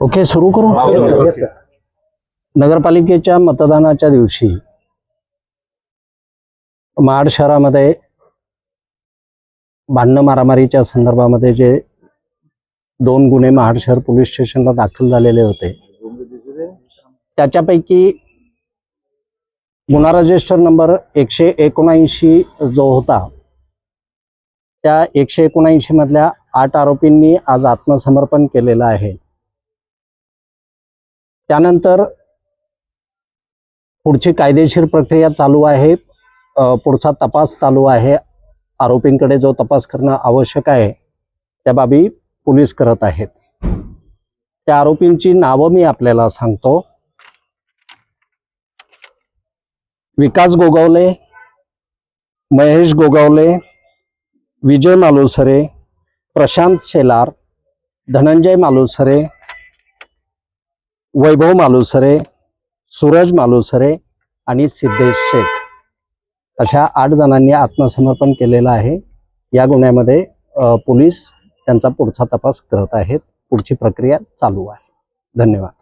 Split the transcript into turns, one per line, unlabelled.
Okay सुरू करू? नगरपालिकेच्या मतदानाच्या दिवशी महाड शहरामध्ये भांडणं मारामारीच्या संदर्भामध्ये जे दोन गुन्हे महाड शहर पोलीस स्टेशनला दाखल झालेले होते त्याच्यापैकी गुन्हा रजिस्टर नंबर एकशे एकोणऐंशी जो होता त्या एकशे एकोणऐंशी मधल्या आठ आरोपींनी आज आत्मसमर्पण केलेलं आहे. त्यानंतर पुढची कायदेशीर प्रक्रिया चालू आहे. पुढचा तपास चालू आहे. आरोपींकडे जो तपास करणं आवश्यक आहे त्या बाबी पोलीस करत आहेत. त्या आरोपींची नावं मी आपल्याला सांगतो. विकास गोगावले महेश गोगावले विजय मालुसरे प्रशांत शेलार धनंजय मालुसरे वैभव मालुसरे सूरज मालुसरे आणि सिद्धेश शेख अशा आठ जणांनी आत्मसमर्पण केलेलं आहे. या गुन्ह्यामध्ये पोलीस त्यांचा पुढचा तपास करत आहेत. पुढची प्रक्रिया चालू आहे. धन्यवाद.